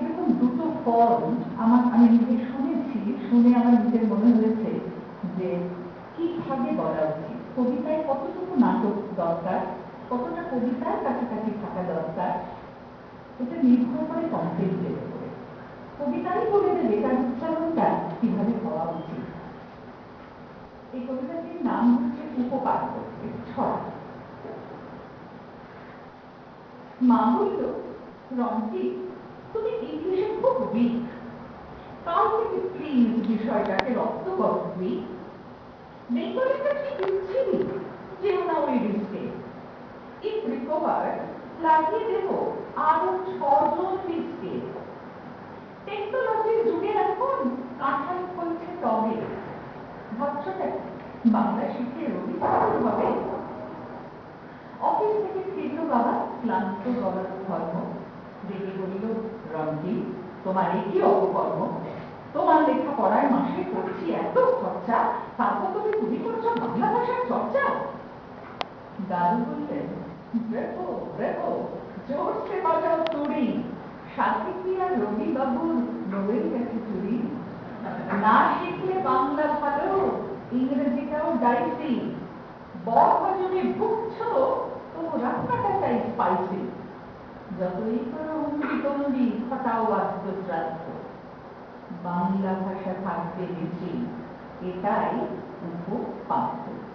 এরকম দুটো ফর্ম আমার, আমি নিজে শুনেছি, শুনে আমার নিজের মনে হয়েছে যে কীভাবে বলা উচিত? কবিতায় কতটুকু নাটক দরকার? কতটা কবিতার কাছাকাছি থাকা দরকার? এটা নির্ভর করে কন্টেন্টের উপরে কবিতাই বলে দেবে তার উচ্চারণটা কীভাবে হওয়া উচিত? এই কবিতাটির নাম হচ্ছে উপপাদ্য ছড়া। মা বলল রন্টি তুমি ইংলিশে খুব উইক কাল থেকে প্লিজ বিষয়টাকে রক্ত করো উইক বেঙ্গলিটা ঠিক ইচ্ছিলি যেও না ওই রিস্কে ইফ রিকভার লাগিয়ে দেব আরও ছজন রিস্কে টেকনোলজির যুগে এখন কাঁঠাল ফলছে টবে। ভাবছোটা? বাংলা শিখে রবি হবে। অফিস থেকে ফিরল বাবা, ক্লান্ত গলার ধর্ম দেখে বলিল রন্টি তোমার কি অপকর্ম তোমার লেখাপড়ায় মাসে করছি এত খরচা, তারপর তুমি তুমি করছ বাংলা ভাষার চর্চা। দাদু বললেন দেখো দেখো, জোর সে বাজাও তুড়ি সাথে কি আর রবি নোবেল গেছে চুরি? না শিখলে বাংলা ভালো, ইংরেজিটাও ডাইসি ভজনে ভুগছো তো রান্নাটা চাই স্পাইসি যতই করো অঙ্গি তঙ্গি খটাও বাদ্য শ্রাদ্ধ বাংলা ভাষা থাকবে বেশি এটাই উপপাদ্য।